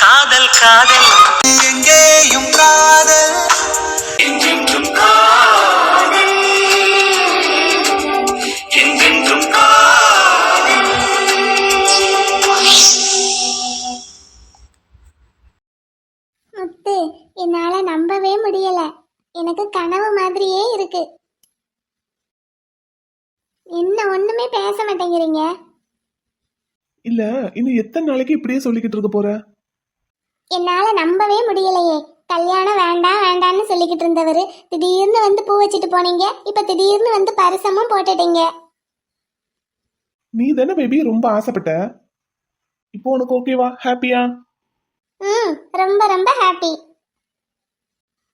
காதல் காதல். எங்கேயும் காதல். என்றென்றும் காதல். முத்து என்னால நம்பவே முடியல. எனக்கு கனவு மாதிரியே இருக்கு. என்ன ஒண்ணுமே பேச மாட்டேங்கிறீங்க? இல்ல இன்னும் எத்தனை நாளைக்கு இப்படியே சொல்லிக்கிட்டு இருக்க போற? என்னால நம்பவே முடியலையே. கல்யாணம் வேண்டாம் வேண்டாம்னு சொல்லிக்கிட்டு இருந்தவர் திடீர்னு வந்து பூ வச்சுட்டு போனீங்க. இப்ப திடீர்னு வந்து பரிசமும் போட்டுட்டீங்க. நீ தானே பேபி ரொம்ப ஆசைப்பட்ட? இப்போ உனக்கு ஓகேவா ஹாப்பியா ம் ரொம்ப ரொம்ப ஹாப்பி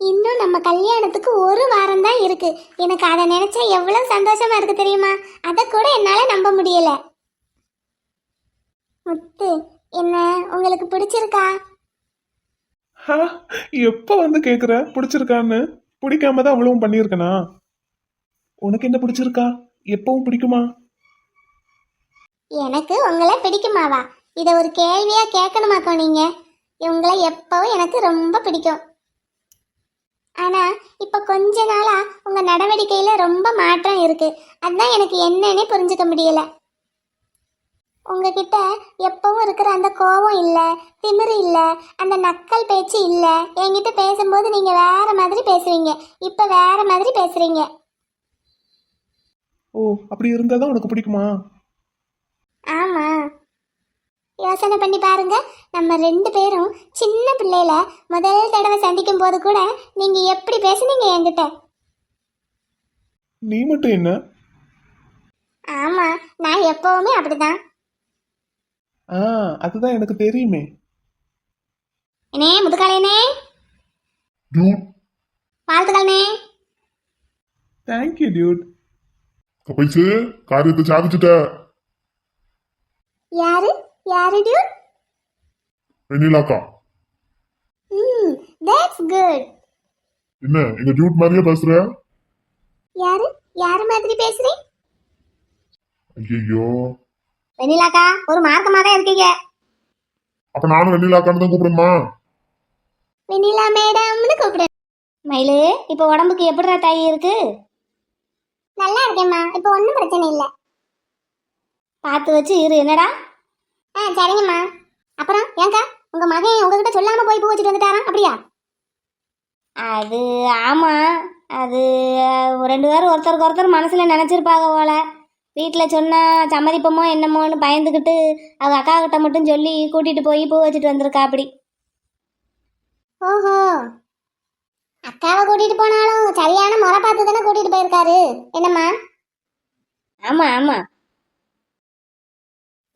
இன்னும் நம்ம கல்யாணத்துக்கு ஒரு வாரம் தான் இருக்கு. எனக்கு அதை நினைச்சா எவ்வளவு சந்தோஷமா இருக்கு தெரியுமா? அதை கூட என்னால நம்ப முடியல. முத்து என்ன உங்களுக்கு பிடிச்சிருக்கா? ஹா, எப்போ வந்து கேட்குற பிடிச்சிருக்கான்னு. பிடிக்காம தான் அவ்வளவும் பண்ணியிருக்கனா? உனக்கு என்ன பிடிச்சிருக்கா? எப்பவும் பிடிக்குமா? எனக்கு உங்களை பிடிக்குமாவா? இதை ஒரு கேள்வியா கேட்கணுமாக்கோ நீங்க? இவங்களை எப்பவும் எனக்கு ரொம்ப பிடிக்கும். ஆனா இப்ப கொஞ்ச நாளா உங்க நடவடிக்கையில ரொம்ப மாற்றம் இருக்கு. அதுதான் எனக்கு என்னன்னே புரிஞ்சுக்க முடியல. உங்ககிட்ட எப்பவும் இருக்கிற அந்த கோபம் இல்ல திமிரு இல்ல அந்த நக்கல் பேச்சு இல்ல. என்கிட்ட பேசும்போது நீங்க வேற மாதிரி பேசுவீங்க. இப்ப வேற மாதிரி பேசுறீங்க. ஓ அப்படி இருந்தா தான் உனக்கு பிடிக்குமா? ஆமா. யோசனை பண்ணி பாருங்க. நம்ம ரெண்டு பேரும் சின்ன பிள்ளையில முதல் தடவை சந்திக்கும் போது கூட நீங்க எப்படி பேசுனீங்க என்கிட்ட? நீ மட்டும் என்ன? ஆமா நான் எப்பவுமே அப்படிதான். ஆ அதுதான் எனக்கு தெரியுமே. என்னே முதுகாலேனே டியூட் வாழ்த்துக்கள்னே தேங்க்யூ டியூட் கப்பைச்சு காரியத்தை சாதிச்சுட்ட. யாரு? யாரு டியூட் வெண்ணிலாக்கா. ம் தட்ஸ் குட் என்ன எங்க டியூட் மாதிரியே பேசுற? யாரு? யாரு மாதிரி பேசுறீ ஐயோ வெண்ணிலாக்கா ஒரு மார்க்கமா தான் இருக்கீங்க. அப்ப நானும் வெண்ணிலாக்கான்னு தான் கூப்பிடணுமா? வெண்ணிலா மேடம்னு கூப்பிடு. மயிலு இப்போ உடம்புக்கு எப்படிடா தாய் இருக்கு? நல்லா இருக்கேம்மா இப்போ ஒன்றும் பிரச்சனை இல்லை. பார்த்து வச்சு இரு என்னடா? ஆ சரிங்கம்மா. அப்புறம் ஏங்கா உங்க மகன் உங்ககிட்ட சொல்லாம போய் பூ வச்சுட்டு வந்துட்டாராம் அப்படியா? அது ஆமா அது ரெண்டு பேரும் ஒருத்தருக்கு ஒருத்தர் மனசுல நினைச்சிருப்பாங்க போல. வீட்டில் சொன்னா சம்மதிப்போமோ என்னமோன்னு பயந்துக்கிட்டு அவங்க அக்கா கிட்ட மட்டும் சொல்லி கூட்டிட்டு போய் பூ வச்சுட்டு வந்திருக்கா அப்படி ஓஹோ. அக்காவை கூட்டிட்டு போனாலும் சரியான முறை பார்த்து தானே கூட்டிட்டு போயிருக்காரு. என்னம்மா? ஆமா ஆமா.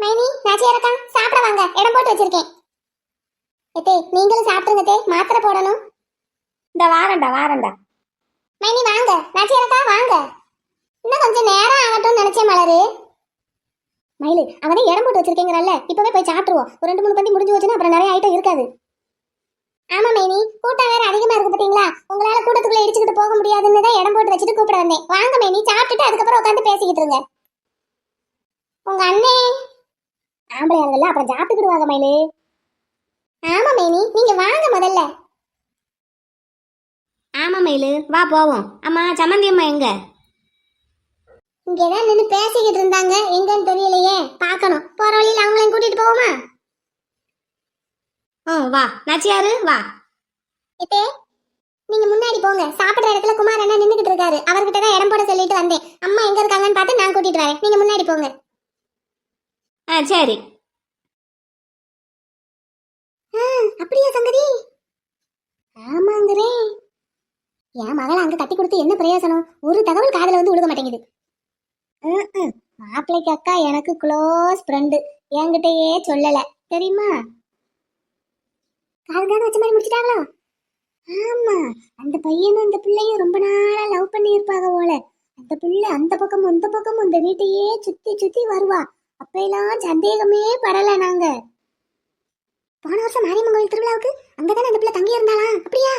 மைனி நாச்சியாரக்கா சாப்பிட வாங்க. இடம் போட்டு வச்சிருக்கேன். எத்தே நீங்களும் சாப்பிடுங்க தே மாத்திரை போடணும். இந்த வாரண்டா வாரண்டா மைனி வாங்க. நாச்சியாரக்கா வாங்க. இன்னும் கொஞ்சம் நேரம் ஆகட்டும்னு நினைச்சேன் மலரு. மயிலு அவனே இடம் போட்டு வச்சிருக்கேங்கிறல்ல இப்பவே போய் சாப்பிட்டுருவோம். ஒரு ரெண்டு மூணு பந்தி முடிஞ்சு வச்சுன்னா அப்புறம் நிறைய ஐட்டம் இருக்காது. ஆமா மேனி. கூட்டம் வேற அதிகமா இருக்கு பாத்தீங்களா? உங்களால கூட்டத்துக்குள்ள இடிச்சுக்கிட்டு போக முடியாதுன்னு தான் இடம் போட்டு வச்சுட்டு கூப்பிட வந்தேன். வாங்க மேனி. சாப்பிட்டுட்டு அதுக்கப்புறம் உட்காந்து பேசிக்கிட்டு இருங்க. உங்க அண்ணே. ஆம்பளை ஆளுங்கள்ல அப்புறம் சாப்பிட்டுக்கிடுவாங்க மயிலு. ஆமா மேனி. நீங்க வாங்க முதல்ல. ஆமா மயிலு. வா போவோம். அம்மா சம்மந்தி அம்மா எங்க? இங்கதான் நின்று பேசிக்கிட்டு இருந்தாங்க. எங்கன்னு தெரியலையே. பார்க்கணும். போற வழியில அவங்களையும் கூட்டிட்டு போவோமா? ஆ வா. நாச்சியாரு வா. எத்தே நீங்க முன்னாடி போங்க. சாப்பிடுற இடத்துல குமார் அண்ணா நின்னுகிட்டு இருக்காரு. அவர்கிட்ட தான் இடம் போட சொல்லிட்டு வந்தேன். அம்மா எங்க இருக்காங்கன்னு பார்த்து நான் கூட்டிட்டு வரேன். நீங்க முன்னாடி போங்க. ஆ சரி. அப்படியா சங்கதி? ஆமாங்கிறேன் என் மகளை அங்க கட்டி கொடுத்து என்ன பிரயோசனம்? ஒரு தகவல் காதுல வந்து விழுக மாட்டேங்குது. மாப்பிள்ளைக்கு அக்கா எனக்கு க்ளோஸ் ஃப்ரெண்டு என்கிட்டயே சொல்லல. தெரியுமா? காதுகான வச்ச மாதிரி முடிச்சிட்டாங்களா? ஆமா. அந்த பையனும் அந்த பிள்ளையும் ரொம்ப நாளா லவ் பண்ணி இருப்பாங்க போல. அந்த பிள்ளை அந்த பக்கமும் அந்த பக்கமும் அந்த வீட்டையே சுத்தி சுத்தி வருவா. அப்பெல்லாம் சந்தேகமே படல நாங்க. போன வருஷம் மாரியம்மன் கோயில் திருவிழாவுக்கு அங்கதானே அந்த பிள்ளை தங்கி இருந்தாளா அப்படியா?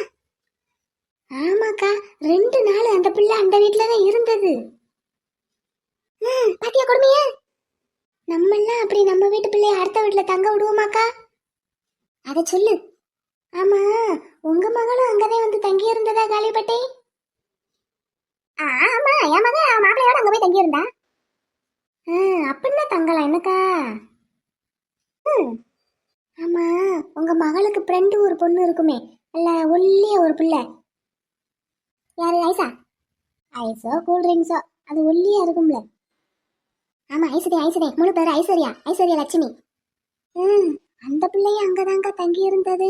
ஆமாக்கா. ரெண்டு நாள் அந்த பிள்ளை அந்த வீட்டுல தான் இருந்தது. பாத்தியா கொடுமைய? நம்மெல்லாம் அப்படி நம்ம வீட்டு பிள்ளைய அடுத்த வீட்டுல தங்க விடுவோமாக்கா? அத சொல்லு. ஆமா உங்க மகளும் அங்கதான் வந்து தங்கி இருந்ததா கேள்விப்பட்டேன் ஆமா என் மகன் மாப்பிள்ளையோட அங்க போய் தங்கி இருந்தா அப்படின்னா தங்கலாம் என்னக்கா? ம். ஆமா உங்க மகளுக்கு ஃப்ரெண்டு ஒரு பொண்ணு இருக்குமே அல்ல ஒல்லிய ஒரு பிள்ளை. யாரு ஐசா? ஐஸோ கூல் ட்ரிங்க்ஸோ அது ஒல்லியா இருக்கும்ல. ஆமா ஐஸ்வர்யா ஐஸ்வர்யா மூணு பேர் ஐஸ்வர்யா ஐஸ்வர்யா லட்சுமி. ம் அந்த பிள்ளைய அங்கதாங்க தங்கி இருந்தது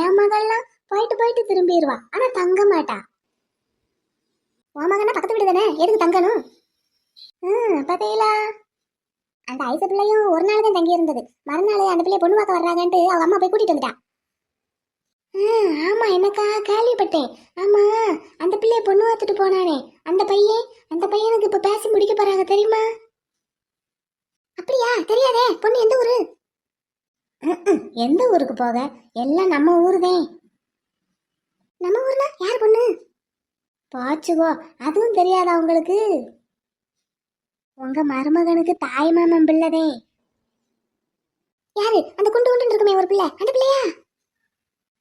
என் மகள்லாம் போயிட்டு போயிட்டு திரும்பிடுவா ஆனா தங்க மாட்டா. உன் மகனா பக்கத்து வீடு தானே எதுக்கு தங்கணும்? ம் பத்தையிலா அந்த ஐச பிள்ளையும் ஒரு நாள் தான் தங்கி இருந்தது மறுநாள் அந்த பிள்ளைய பொண்ணு பார்க்க வர்றாங்கன்ட்டு அவங்க அம்மா போய் கூட்டிட்டு வந்துட்டா. ம், ஆமா என்னக்கா கேள்விப்பட்டேன். ஆமா அந்த பிள்ளைய பொண்ணு பார்த்துட்டு போனானே. அந்த பையன் அந்த பையனுக்கு இப்ப பேசி முடிக்க போறாங்க தெரியுமா? அப்படியா? தெரியாதே. பொண்ணு எந்த ஊரு? எந்த ஊருக்கு போக? எல்லாம் நம்ம ஊருதே. நம்ம ஊர்ல யார் பொண்ணு? பாச்சுவோ அதுவும் தெரியாதா உங்களுக்கு? உங்க மருமகனுக்கு தாய் மாமன் பிள்ளதே. யாரு? அந்த குண்டு குண்டு இருக்குமே ஒரு பிள்ளை. அந்த பிள்ளையா?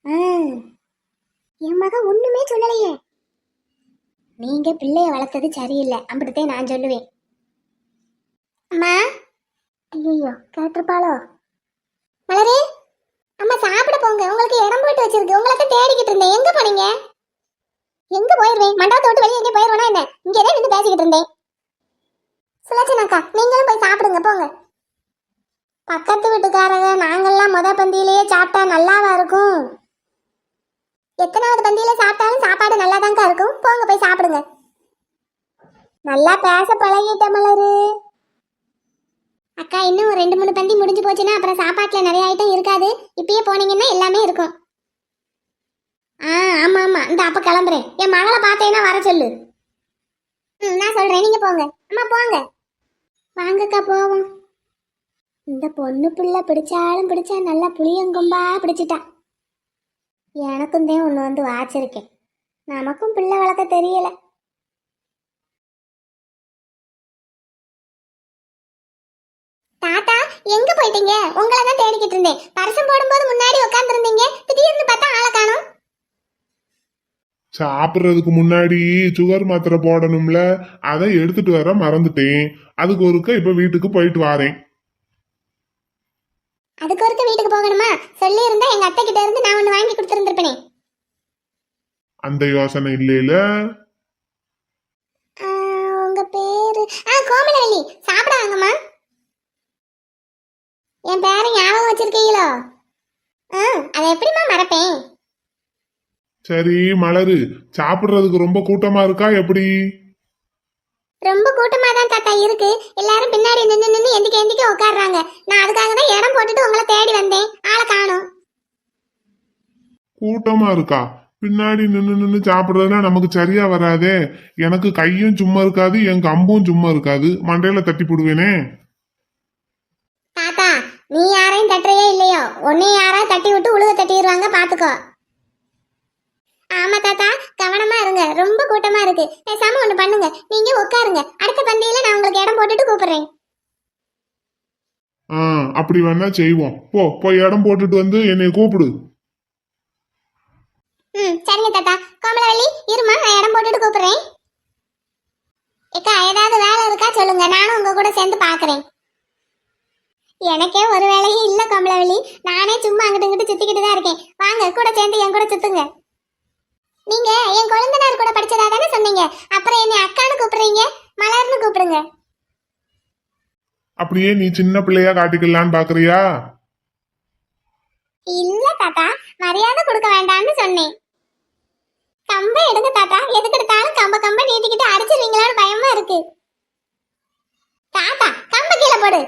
ஆ, என் மகன் ஒண்ணுமே சொல்லலையே. நீங்க பிள்ளைய வளர்த்தது சரியில்லை. அப்படித்தான் நான் சொல்லுவேன். அம்மா? ஐயோ கேட்டிருப்பாளோ மலரே அம்மா சாப்பிட போங்க. உங்களுக்கு இடம் போட்டு வச்சிருக்கு. உங்களுக்கு தேடிக்கிட்டு இருந்தேன். எங்க போனீங்க? எங்க போயிருவேன்? மண்டபத்தை விட்டு வெளியே எங்கே போயிருவேனா என்ன? இங்கே தான் நின்று பேசிக்கிட்டு இருந்தேன். சுலட்சணாக்கா நீங்களும் போய் சாப்பிடுங்க போங்க. பக்கத்து வீட்டுக்காரங்க நாங்கள்லாம் முத பந்தியிலேயே சாப்பிட்டா நல்லாவா இருக்கும்? எத்தனாவது பந்தியில சாப்பிட்டாலும் சாப்பாடு நல்லா இருக்கும். போங்க போய் சாப்பிடுங்க. நல்லா பேச பழகிட்ட மலரு. அக்கா இன்னும் ஒரு ரெண்டு மூணு பந்தி முடிஞ்சு போச்சுன்னா அப்புறம் சாப்பாட்டில் நிறைய ஐட்டம் இருக்காது. இப்பயே போனீங்கன்னா எல்லாமே இருக்கும். ஆ ஆமாம் ஆமாம் இந்த அப்போ கிளம்புறேன். என் மகளை பார்த்தேன்னா வர சொல்லு. ம் நான் சொல்கிறேன் நீங்கள் போங்க. அம்மா போங்க. வாங்கக்கா போவோம். இந்த பொண்ணு பிள்ளை பிடிச்சாலும் பிடிச்சா நல்லா புளியங்கொம்பா பிடிச்சிட்டா. எனக்கும் தான் ஒன்று வந்து வாச்சிருக்கேன். நமக்கும் பிள்ளை வளர்க்க தெரியலை. எங்க போயிட்டீங்க? உங்களை தான் தேடிக்கிட்டு இருந்தேன். பரிசம் போடும்போது முன்னாடி உட்காந்துருந்தீங்க திடீர்னு பார்த்தா ஆளை காணோம். சாப்பிட்றதுக்கு முன்னாடி சுகர் மாத்திரை போடணும்ல. அதை எடுத்துட்டு வர மறந்துட்டேன். அதுக்கு ஒருக்க இப்ப வீட்டுக்கு போயிட்டு வாரேன். அதுக்கு ஒருக்க வீட்டுக்கு போகணுமா? சொல்லி இருந்தா எங்க அத்தை கிட்ட இருந்து நான் ஒன்று வாங்கி கொடுத்துருந்துருப்பேனே. அந்த யோசனை இல்லையில உங்க பேரு ஆ கோமலவல்லி சாப்பிட வாங்கம்மா. என் பேரை ஞாபகம் வச்சிருக்கீங்களோ? ஆ அதை எப்படிம்மா மறப்பேன்? சரி மலரு. சாப்பிட்றதுக்கு ரொம்ப கூட்டமா இருக்கா எப்படி? ரொம்ப கூட்டமா தான் தாத்தா இருக்கு. எல்லாரும் பின்னாடி நின்று நின்று எந்திக்க எந்திக்க உட்காடுறாங்க நான் அதுக்காக தான் இடம் போட்டுட்டு உங்களை தேடி வந்தேன். ஆளை காணோம். கூட்டமா இருக்கா? பின்னாடி நின்று நின்று சாப்பிட்றதுனா நமக்கு சரியா வராதே. எனக்கு கையும் சும்மா இருக்காது என் கம்பும் சும்மா இருக்காது. மண்டையில தட்டி போடுவேனே. தாத்தா நீ யாரையும் தட்டுறையே இல்லையோ? உன்னை யாரா தட்டி விட்டு உழுக தட்டிடுவாங்க பாத்துக்கோ. ஆமா தாத்தா கவனமா இருங்க. ரொம்ப கூட்டமா இருக்கு. பேசாம ஒண்ணு பண்ணுங்க. நீங்க உட்காருங்க. அடுத்த பந்தியில நான் உங்களுக்கு இடம் போட்டுட்டு கூப்பிடுறேன். ஆ அப்படி வேணா செய்வோம். போ போய் இடம் போட்டுட்டு வந்து என்னை கூப்பிடு. ம் சரிங்க தாத்தா. கோமலவள்ளி இருமா நான் இடம் போட்டுட்டு கூப்பிடுறேன். ஏக்கா ஏதாவது வேலை இருக்கா சொல்லுங்க. நானும் உங்க கூட சேர்ந்து பாக்குறேன். எனக்கே ஒரு வேலையும் இல்ல கோமலவள்ளி நானே சும்மா அங்கிட்டு இங்கிட்டு சுத்திக்கிட்டு தான் இருக்கேன். வாங்க கூட சேர்ந்து என் கூட சுத்துங்க. நீங்க என் குழந்தைனார் கூட படிச்சதா தானே சொன்னீங்க? அப்புறம் என்னை அக்கான்னு கூப்பிடுறீங்க? மலர்னு கூப்பிடுங்க. அப்படியே நீ சின்ன பிள்ளையா காட்டிக்கலான்னு பாக்குறியா? இல்ல தாத்தா மரியாதை கொடுக்க வேண்டாம்னு சொன்னேன். கம்ப எடுங்க தாத்தா. எதுக்கு எடுத்தாலும் கம்ப கம்ப நீட்டிக்கிட்டு அடிச்சிருவீங்களான்னு பயமா இருக்கு. தாத்தா கம்ப கீழே போடு.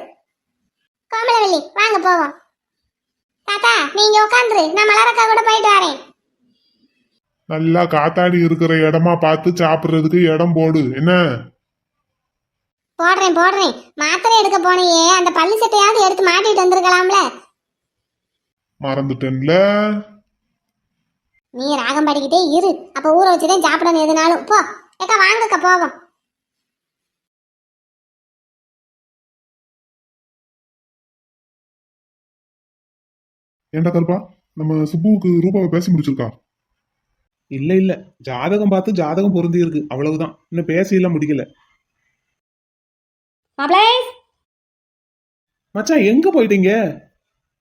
கோமலவல்லி வாங்க போவோம். தாத்தா நீங்க உட்காந்துரு நான் மலரக்கா கூட போயிட்டு வரேன். நல்லா காத்தாடி இருக்கிற இடமா பார்த்து சாப்பிட்றதுக்கு இடம் போடு. என்ன? போடுறேன் போடுறேன். மாத்திரை எடுக்க போனையே. அந்த பல்லு சட்டையாவது எடுத்து மாட்டிட்டு வந்திருக்கலாம்ல. மறந்துட்டேன்ல. நீ ராகம் பாடிக்கிட்டே இரு. அப்ப ஊற வச்சுதான் சாப்பிடணும் எதுனாலும். போ. ஏக்கா வாங்கக்கா போவோம். ஏன்டா கருப்பா? நம்ம சுப்புவுக்கு ரூபாவை பேசி முடிச்சிருக்கா? இல்ல இல்ல. ஜாதகம் பார்த்து ஜாதகம் பொருந்தி இருக்கு. அவ்வளவுதான். இன்னும் பேசியெல்லாம் முடிக்கல. மச்சான் எங்க போயிட்டீங்க?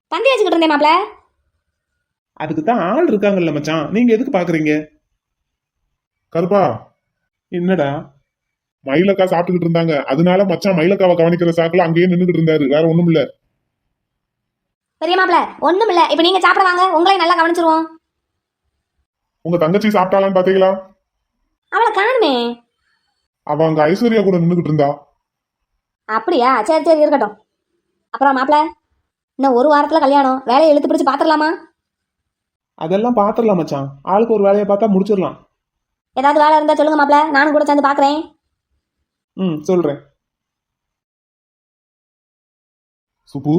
பந்தி வச்சுக்கிட்டு இருந்தேன் அதுக்கு தான் ஆள் இருக்காங்கல்ல மச்சான். நீங்க எதுக்கு பாக்குறீங்க? கருப்பா! என்னடா? மயிலக்கா சாப்பிட்டுக்கிட்டு இருந்தாங்க. அதனால மச்சான் மயிலக்காவை கவனிக்கிற சாக்குல அங்கேயே நின்னுகிட்டு இருந்தாரு. வேற ஒண்ணும் இல்ல பெரிய மாப்பிள ஒண்ணும் இல்ல இப்ப நீங்க சாப்பிட வாங்க. உங்களையும் நல்லா கவனிச்சிருவோம். உங்க தங்கச்சி சாப்பிட்டாளான்னு பாத்தீங்களா? அவளை காணுமே. அவ அங்க ஐஸ்வர்யா கூட நின்னுகிட்டு இருந்தா. அப்படியா? சரி சரி இருக்கட்டும். அப்புறம் மாப்பிள இன்னும் ஒரு வாரத்துல கல்யாணம். வேலையை இழுத்து பிடிச்சு பாத்துடலாமா அதெல்லாம் பாத்துடலாம் மச்சான். ஆளுக்கு ஒரு வேலையை பார்த்தா முடிச்சிடலாம் ஏதாவது வேலை இருந்தா சொல்லுங்க மாப்பிள. நானும் கூட சேர்ந்து பாக்குறேன். ம் சொல்றேன். சுப்பு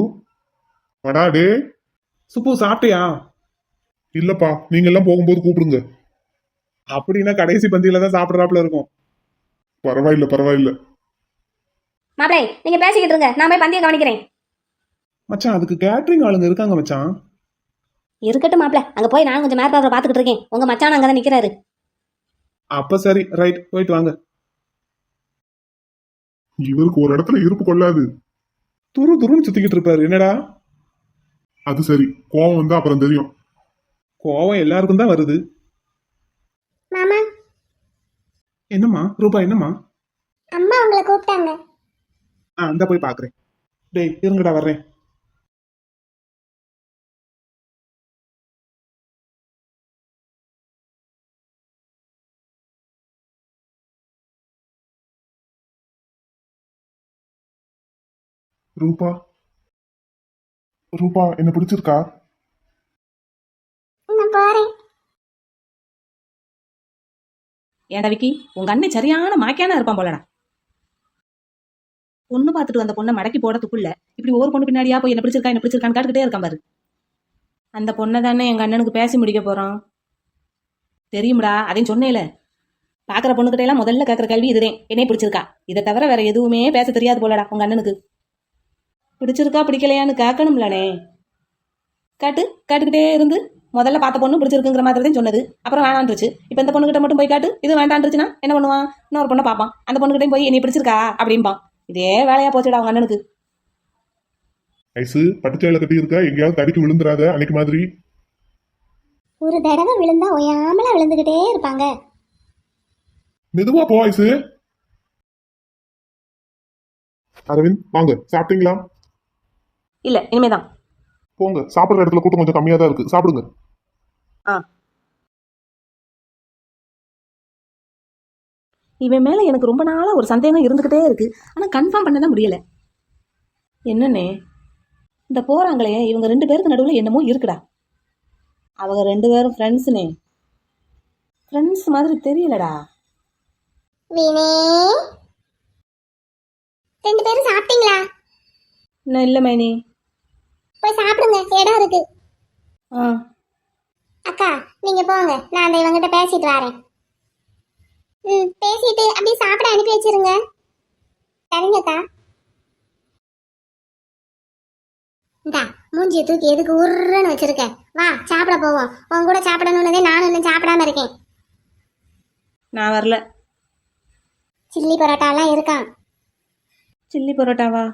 வாடா டே. சுப்பு சாப்பிட்டியா? இல்லப்பா நீங்க எல்லாம் போகும்போது கூப்பிடுங்க. அப்படின்னா கடைசி பந்தியில தான் சாப்பிட்றாப்புல இருக்கும். பரவாயில்ல பரவாயில்ல. மாப்பிளை நீங்க பேசிக்கிட்டு இருங்க. நான் போய் பந்தியை கவனிக்கிறேன். மச்சான் அதுக்கு கேட்டரிங் ஆளுங்க இருக்காங்க மச்சான். இருக்கட்டும் மாப்பிள. அங்க போய் நான் கொஞ்சம் மேற்பார்வை பாத்துக்கிட்டு இருக்கேன். உங்க மச்சான் அங்கதான் நிக்கிறாரு. அப்ப சரி ரைட் போயிட்டு வாங்க. இவருக்கு ஒரு இடத்துல இருப்பு கொள்ளாது. துரு துருன்னு சுத்திக்கிட்டு இருப்பாரு. என்னடா? அது சரி. கோவம் வந்தா அப்புறம் தெரியும். கோவம் எல்லாருக்கும் தான் வருது. மாமா. என்னம்மா? ரூபா என்னம்மா? அம்மா உங்களை கூப்பிட்டாங்க. ஆ இந்த போய் பாக்குறேன். டேய் இருங்கடா வர்றேன். ரூபா ரூபா என்ன பிடிச்சிருக்கா? நான் போறேன் ஏன்டா விக்கி உங்க அண்ணன் சரியான மாக்கியானா இருப்பான் போலடா. பொண்ணு பார்த்துட்டு வந்த பொண்ணை மடக்கி போடத்துக்குள்ள இப்படி ஒவ்வொரு பொண்ணு பின்னாடியா போய் என்ன பிடிச்சிருக்கா என்ன பிடிச்சிருக்கான்னு காட்டுக்கிட்டே இருக்கான் பாரு. அந்த பொண்ணை தானே எங்க அண்ணனுக்கு பேசி முடிக்க போறோம் தெரியும்டா அதையும் சொன்னேல. பாக்குற பொண்ணுகிட்ட எல்லாம் முதல்ல கேட்கற கேள்வி இதுதான். என்னைய பிடிச்சிருக்கா? இதை தவிர வேற எதுவுமே பேச தெரியாது போலடா உங்க அண்ணனுக்கு. பிடிச்சிருக்கா பிடிக்கலையான்னு கேட்கணும்லனே காட்டு காட்டுக்கிட்டே இருந்து முதல்ல பார்த்த பொண்ணு பிடிச்சிருக்குங்கிற மாதிரி தான் சொன்னது. அப்புறம் வேணான்றுச்சு. இப்போ இந்த பொண்ணுகிட்ட மட்டும் போய் காட்டு இது வேண்டான்றுச்சுன்னா என்ன பண்ணுவான் இன்னொரு பொண்ணை பார்ப்பான். அந்த பொண்ணுகிட்டையும் போய் என்னை பிடிச்சிருக்கா? அப்படிம்பான். இதே வேலையா போச்சுடா அவங்க அண்ணனுக்கு. ஐசு பட்டுச்சேலை கட்டி இருக்கா எங்கேயாவது தடிக்கு விழுந்துராத அன்னைக்கு மாதிரி. ஒரு தடவை விழுந்தா ஒயாமல விழுந்துகிட்டே இருப்பாங்க. மெதுவா போ ஐசு. அரவிந்த் வாங்க. சாப்பிட்டீங்களா? இல்ல இனிமேதான். போங்க சாப்பிடுற இடத்துல கூட்டம் கொஞ்சம் கம்மியா தான் இருக்கு. சாப்பிடுங்க. இவன் மேல எனக்கு ரொம்ப நாளா ஒரு சந்தேகம் இருந்துகிட்டே இருக்கு. ஆனா கன்ஃபார்ம் பண்ணதான் முடியல. என்னன்னே இந்த போறாங்களே இவங்க ரெண்டு பேருக்கு நடுவுல என்னமோ இருக்குடா. அவங்க ரெண்டு பேரும் ஃப்ரெண்ட்ஸ்னே ஃப்ரெண்ட்ஸ் மாதிரி தெரியலடா. வீணே. ரெண்டு பேரும் சாப்பிட்டீங்களா? இன்னும் இல்ல மைனி. போய் சாப்பிடுங்க இடம் இருக்கு. ஆ. அக்கா நீங்க போங்க. நான் அந்த இவங்கிட்ட பேசிட்டு வரேன். ம் பேசிட்டு அப்படியே சாப்பிட அனுப்பி வச்சிருங்க. சரிங்கக்கா இந்தா மூஞ்சியை தூக்கி எதுக்கு உருன்னு வச்சிருக்க வா சாப்பிட போவோம். உன் கூட சாப்பிடணுன்னதே நானும் இன்னும் சாப்பிடாம இருக்கேன். நான் வரல. சில்லி பரோட்டாலாம் இருக்கான் சில்லி பரோட்டாவா?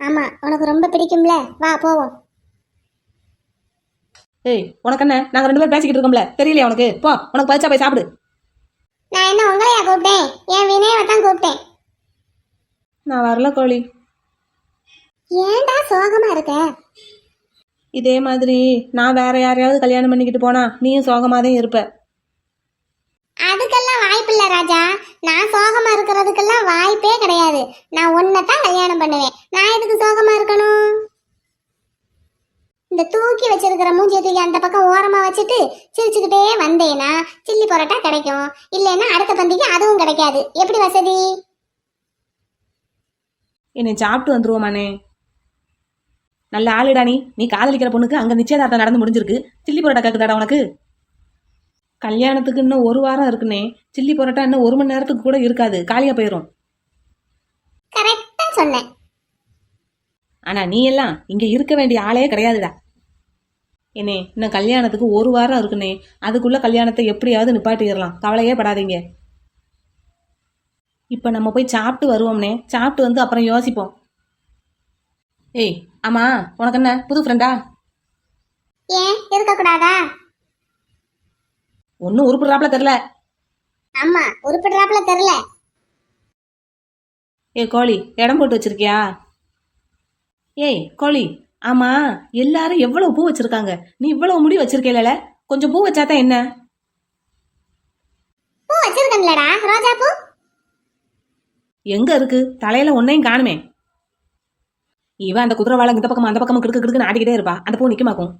ஆமா உனக்கு ரொம்ப பிடிக்கும்ல. வா போவோம். ஏய் உனக்கு என்ன? நாங்க ரெண்டு பேரும் பேசிக்கிட்டு இருக்கோம்ல. தெரியலையா உனக்கு? போ உனக்கு பறிச்சா போய் சாப்பிடு. நான் என்ன உங்களையா கூப்பிட்டேன்? என் வினயவை தான் கூப்பிட்டேன். நான் வரல கோழி. ஏன்டா சோகமா இருக்க? இதே மாதிரி நான் வேற யாரையாவது கல்யாணம் பண்ணிக்கிட்டு போனா நீயும் சோகமாதே இருப்ப. அதுக்கெல்லாம் வாய்ப்பு ராஜா. நான் சோகமா இருக்கிறதுக்கெல்லாம் வாய்ப்பே கிடையாது. நான் உன்னை தான் கல்யாணம் பண்ணுவேன். நான் எதுக்கு சோகமா இருக்கணும்? இந்த தூக்கி வச்சிருக்கிற மூஞ்சியை தூக்கி அந்த பக்கம் ஓரமா வச்சுட்டு சிரிச்சுக்கிட்டே வந்தேன்னா சில்லி பரோட்டா கிடைக்கும். இல்லைன்னா அடுத்த பந்திக்கு அதுவும் கிடைக்காது. எப்படி வசதி? என்னை சாப்பிட்டு வந்துருவோமானே நல்ல ஆளுடா நீ. நீ காதலிக்கிற பொண்ணுக்கு அங்க நிச்சயதார்த்தம் நடந்து முடிஞ்சிருக்கு. சில்லி பரோட்டா கேக்குதாடா உனக்கு? கல்யாணத்துக்கு இன்னும் ஒரு வாரம் இருக்குனே. சில்லி பரோட்டா இன்னும் ஒரு மணி நேரத்துக்கு கூட இருக்காது. காலியா போயிடும் கரெக்டா சொன்னேன். ஆனா நீ எல்லாம் இங்க இருக்க வேண்டிய ஆளே கிடையாதுடா. என்னே இன்னும் கல்யாணத்துக்கு ஒரு வாரம் இருக்குண்ணே அதுக்குள்ள கல்யாணத்தை எப்படியாவது நிப்பாட்டிடலாம். கவலையே படாதீங்க. இப்போ நம்ம போய் சாப்பிட்டு வருவோம்னே. சாப்பிட்டு வந்து அப்புறம் யோசிப்போம். ஏய் ஆமா உனக்கு என்ன? புது ஃப்ரெண்டா ஏன் இருக்கக்கூடாதா? ஒன்றும் உருப்புறாப்புல தெரில ஆமா உருப்பிடுறாப்புல தெரியல. ஏய் கோழி இடம் போட்டு வச்சிருக்கியா? ஏய் கோழி ஆமா எல்லாரும் எவ்வளவு பூ வச்சிருக்காங்க? நீ இவ்வளவு முடி வச்சிருக்கேல கொஞ்சம் பூ வச்சாதான் என்ன? பூ வச்சிருக்கேன்லடா ரோஜா பூ. எங்க இருக்கு? தலையில ஒன்னையும் காணுமே. இவன் அந்த குதிரை வாழை இந்த பக்கமா அந்த பக்கமா கிடுக்கு கிடுக்குன்னு ஆடிக்கிட்டே இருப்பா. அந்த பூ நிக்கமாக்கும்.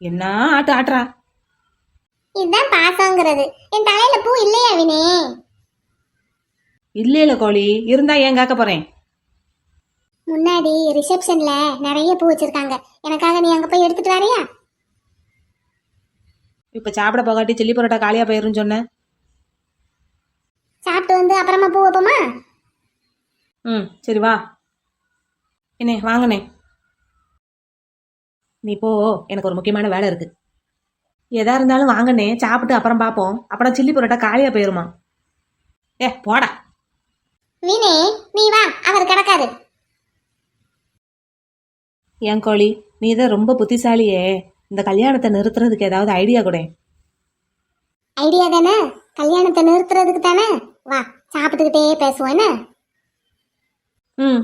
என்ன ஆட்டு ஆட்டுறா? இதுதான் பாசங்கிறது என் தலையில பூ இல்லையா வினே? இல்லையில கோழி இருந்தா ஏன் கேட்க போறேன்? முன்னாடி ரிசப்ஷன்ல நிறைய பூ வச்சிருக்காங்க. எனக்காக நீ அங்க போய் எடுத்துட்டு வரியா? இப்ப சாப்பிட போகாட்டி சில்லி பரோட்டா காலியா போயிருன்னு சொன்னேன் சாப்பிட்டு வந்து அப்புறமா பூ வைப்போமா? ம் சரி வா. என்னே வாங்கண்ணே. நீ போ எனக்கு ஒரு முக்கியமான வேலை இருக்கு. எதா இருந்தாலும் வாங்கண்ணே சாப்பிட்டு அப்புறம் பார்ப்போம் அப்புறம் சில்லி பரோட்டா காலியா போயிருமா? ஏ போடா. வினே நீ வா அவர் கிடக்காரு. ஏன் கோழி நீ தான் ரொம்ப புத்திசாலியே. இந்த கல்யாணத்தை நிறுத்துறதுக்கு ஏதாவது ஐடியா கூட. ஐடியா தானே? கல்யாணத்தை நிறுத்துறதுக்கு தானே? வா சாப்பிட்டுக்கிட்டே பேசுவோம் என்ன? ம்.